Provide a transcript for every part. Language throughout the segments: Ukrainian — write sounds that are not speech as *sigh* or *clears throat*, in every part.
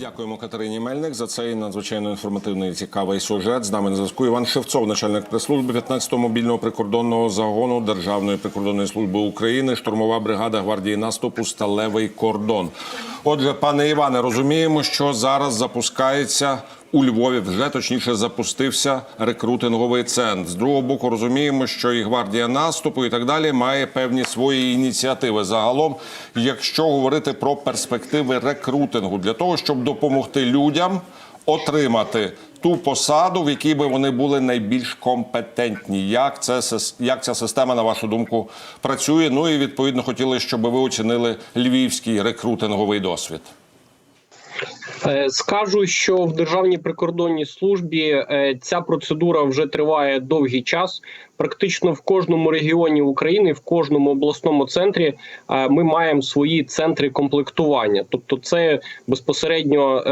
Дякуємо Катерині Мельник за цей надзвичайно інформативний цікавий сюжет. З нами на зв'язку Іван Шевцов, начальник прес-служби 15-го мобільного прикордонного загону Державної прикордонної служби України, штурмова бригада гвардії наступу Сталевий кордон. Отже, пане Іване, розуміємо, що зараз запускається у Львові. Вже точніше запустився рекрутинговий центр. З другого боку, розуміємо, що і гвардія наступу, і так далі має певні свої ініціативи. Загалом, якщо говорити про перспективи рекрутингу для того, щоб допомогти людям отримати ту посаду, в якій би вони були найбільш компетентні. Як це як ця система, на вашу думку, працює? Ну і відповідно хотіли, щоб ви оцінили львівський рекрутинговий досвід. Е, Скажу, що в Державній прикордонній службі е, ця процедура вже триває довгий час. Практично в кожному регіоні України, в кожному обласному центрі е, ми маємо свої центри комплектування. Тобто, це безпосередньо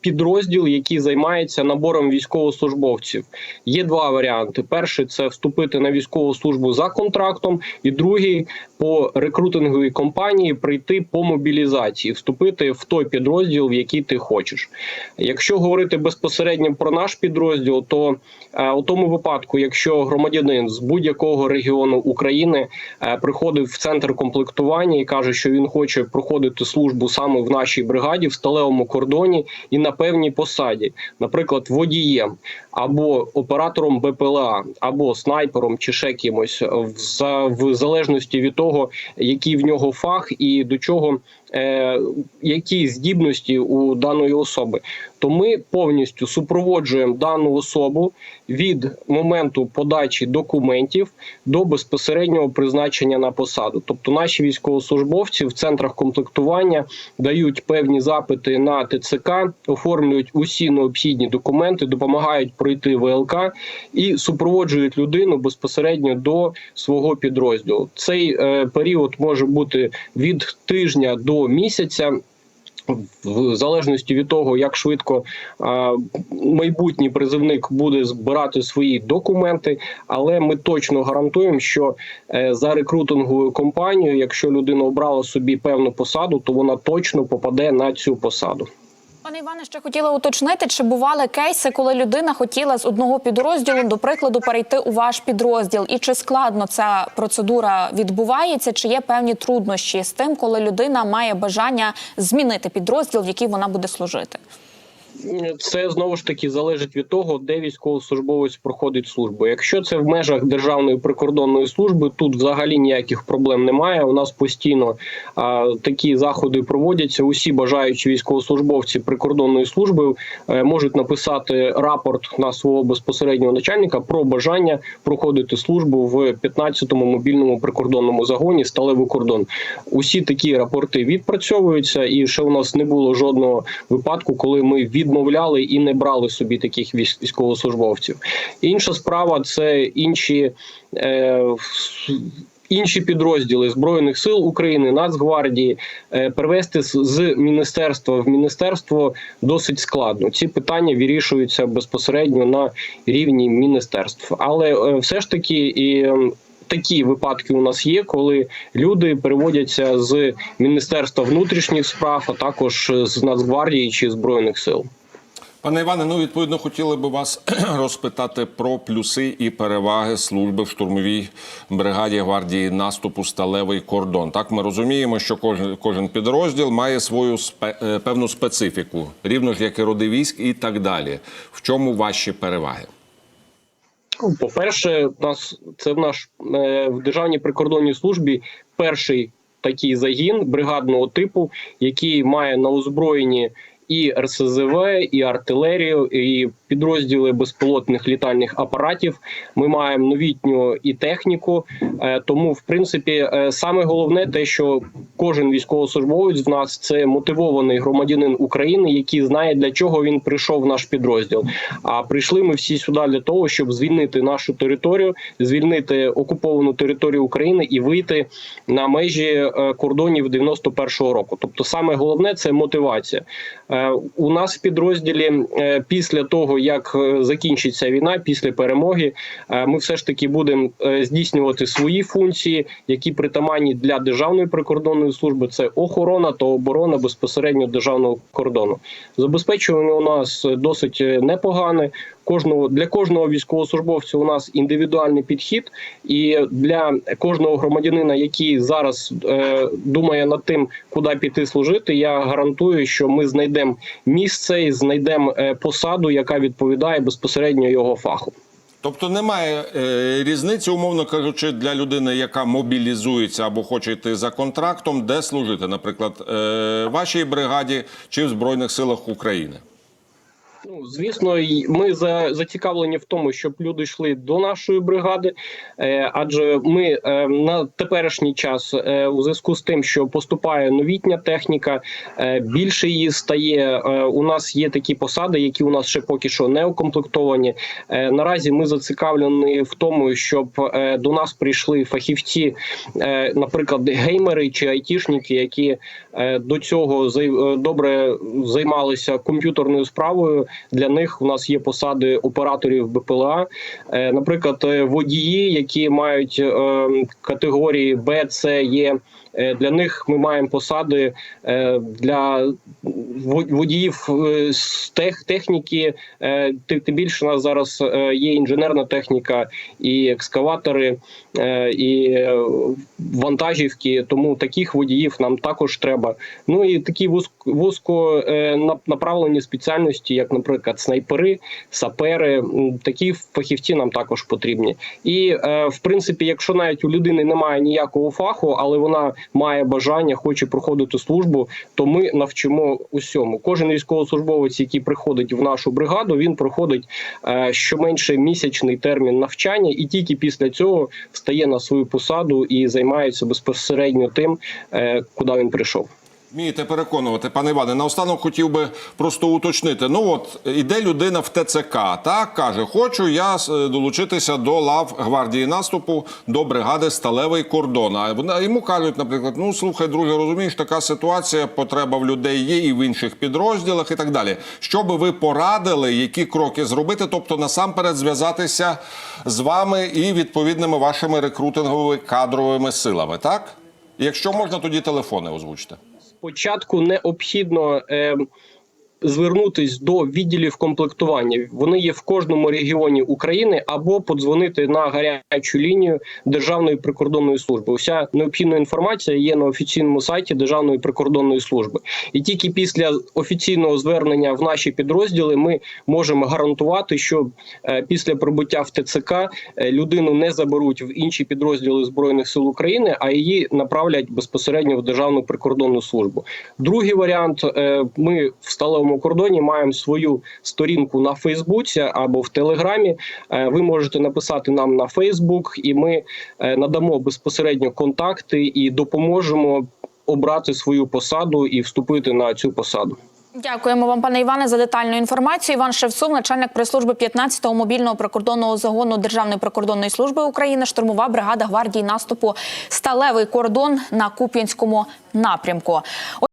підрозділ, який займається набором військовослужбовців. Є два варіанти: перший це вступити на військову службу за контрактом, і другий по рекрутинговій компанії прийти по мобілізації, вступити в той підрозділ, в який ти хочеш. Якщо говорити безпосередньо про наш підрозділ, то е, у тому випадку, якщо громадянин з будь-якого регіону України е, приходив в центр комплектування і каже, що він хоче проходити службу саме в нашій бригаді в сталевому кордоні і на певній посаді, наприклад, водієм або оператором БПЛА, або снайпером, чи ще кимось, в залежності від того, який в нього фах і до чого. Е, які здібності у даної особи, то ми повністю супроводжуємо дану особу від моменту подачі документів до безпосереднього призначення на посаду. Тобто, наші військовослужбовці в центрах комплектування дають певні запити на ТЦК, оформлюють усі необхідні документи, допомагають пройти ВЛК і супроводжують людину безпосередньо до свого підрозділу. Цей е, період може бути від тижня до місяця. В залежності від того, як швидко майбутній призивник буде збирати свої документи, але ми точно гарантуємо, що е, за рекрутинговою компанією, якщо людина обрала собі певну посаду, то вона точно попаде на цю посаду. Пане Іване, ще хотіла уточнити, чи бували кейси, коли людина хотіла з одного підрозділу, до прикладу, перейти у ваш підрозділ, і чи складно ця процедура відбувається, чи є певні труднощі з тим, коли людина має бажання змінити підрозділ, в який вона буде служити? Це знову ж таки залежить від того, де військовослужбовець проходить службу. Якщо це в межах державної прикордонної служби, тут взагалі ніяких проблем немає. У нас постійно а, такі заходи проводяться. Усі бажаючі військовослужбовці прикордонної служби е, можуть написати рапорт на свого безпосереднього начальника про бажання проходити службу в 15-му мобільному прикордонному загоні сталевий кордон. Усі такі рапорти відпрацьовуються, і ще у нас не було жодного випадку, коли ми відмовляли і не брали собі таких військ- військовослужбовців. Інша справа це інші. Е, Інші підрозділи збройних сил України, Нацгвардії е, перевести з- з міністерства в міністерство досить складно. Ці питання вирішуються безпосередньо на рівні міністерств, але е, все ж таки і. Такі випадки у нас є, коли люди переводяться з Міністерства внутрішніх справ, а також з Нацгвардії чи збройних сил. Пане Іване, ну відповідно хотіли би вас *clears throat* розпитати про плюси і переваги служби в штурмовій бригаді гвардії наступу Сталевий кордон. Так ми розуміємо, що кожен кожен підрозділ має свою спе, е, певну специфіку, рівно ж як і роди військ, і так далі. В чому ваші переваги? По-перше, нас це в наш е, в державній прикордонній службі перший такий загін бригадного типу, який має на озброєнні і РСЗВ, і артилерію, і підрозділи безпілотних літальних апаратів. Ми маємо новітню і техніку. Е, Тому, в принципі, е, саме головне те, що кожен військовослужбовець в нас це мотивований громадянин України, який знає для чого він прийшов в наш підрозділ. А прийшли ми всі сюди для того, щоб звільнити нашу територію, звільнити окуповану територію України і вийти на межі е, кордонів 91-го року. Тобто, саме головне це мотивація. Е, У нас в підрозділі е, після того, як е, закінчиться війна, після перемоги, ми все ж таки будемо здійснювати свої функції, які притаманні для державної прикордонної служби. Це охорона та оборона безпосередньо державного кордону. Забезпечування у нас досить непогане. Кожного для кожного військовослужбовця у нас індивідуальний підхід, і для кожного громадянина, який зараз е, думає над тим, куди піти служити, я гарантую, що ми знайдемо місце і знайдемо е, посаду, яка відповідає безпосередньо його фаху. Тобто немає е, різниці, умовно кажучи, для людини, яка мобілізується або хоче йти за контрактом, де служити, наприклад, е, вашій бригаді чи в Збройних силах України. Ну, звісно, ми за, зацікавлені в тому, щоб люди йшли до нашої бригади, е, адже ми е, на теперішній час, е, у зв'язку з тим, що поступає новітня техніка, більше її стає. У нас є такі посади, які у нас ще поки що не укомплектовані. Наразі ми зацікавлені в тому, щоб до нас прийшли фахівці, наприклад, геймери чи айтішники, які до цього е, добре займалися комп'ютерною справою. Для них у нас є посади операторів БПЛА, Е, наприклад, е, водії, які мають е, категорії Б, С, Є. Е, Для них ми маємо посади е, для водіїв е, з тех, техніки. е, Тим більше у нас зараз е, є інженерна техніка і екскаватори, е, і е, вантажівки. Тому таких водіїв нам також треба. Ну і такі вузько, е, нап- направлені спеціальності, як, наприклад, снайпери, сапери. Такі фахівці нам також потрібні. І е, в принципі, якщо навіть у людини немає ніякого фаху, але вона має бажання, хоче проходити службу, то ми навчимо усьому. Кожен військовослужбовець, який приходить в нашу бригаду, він проходить е, щоменше місячний термін навчання, і тільки після цього стає на свою посаду і займається безпосередньо тим, куди він прийшов. Вмієте переконувати, пане Іване. Наостанок хотів би просто уточнити. Ну от іде людина в ТЦК, так каже: Хочу я е, долучитися до лав гвардії наступу до бригади Сталевий кордон. А йому кажуть, наприклад, ну слухай, друже, розумієш, така ситуація, потреба в людей є і в інших підрозділах, і так далі. Що би ви порадили, які кроки зробити? Тобто, насамперед, зв'язатися з вами і відповідними вашими рекрутинговими кадровими силами, так? Якщо можна, тоді телефони озвучте. Спочатку необхідно е, звернутись до відділів комплектування. Вони є в кожному регіоні України, або подзвонити на гарячу лінію Державної прикордонної служби. Уся необхідна інформація є на офіційному сайті Державної прикордонної служби. І тільки після офіційного звернення в наші підрозділи ми можемо гарантувати, що е, після прибуття в ТЦК е, людину не заберуть в інші підрозділи збройних сил України, а її направлять безпосередньо в Державну прикордонну службу. Другий варіант: е, ми в сталевому кордоні маємо свою сторінку на Фейсбуці або в Телеграмі. Е, Ви можете написати нам на Фейсбук, і ми е, надамо безпосередньо контакти і допоможемо обрати свою посаду і вступити на цю посаду. Дякуємо вам, пане Іване, за детальну інформацію. Іван Шевцов, начальник прес-служби 15-го мобільного прикордонного загону Державної прикордонної служби України, штурмова бригада гвардії наступу Сталевий кордон на Куп'янському напрямку.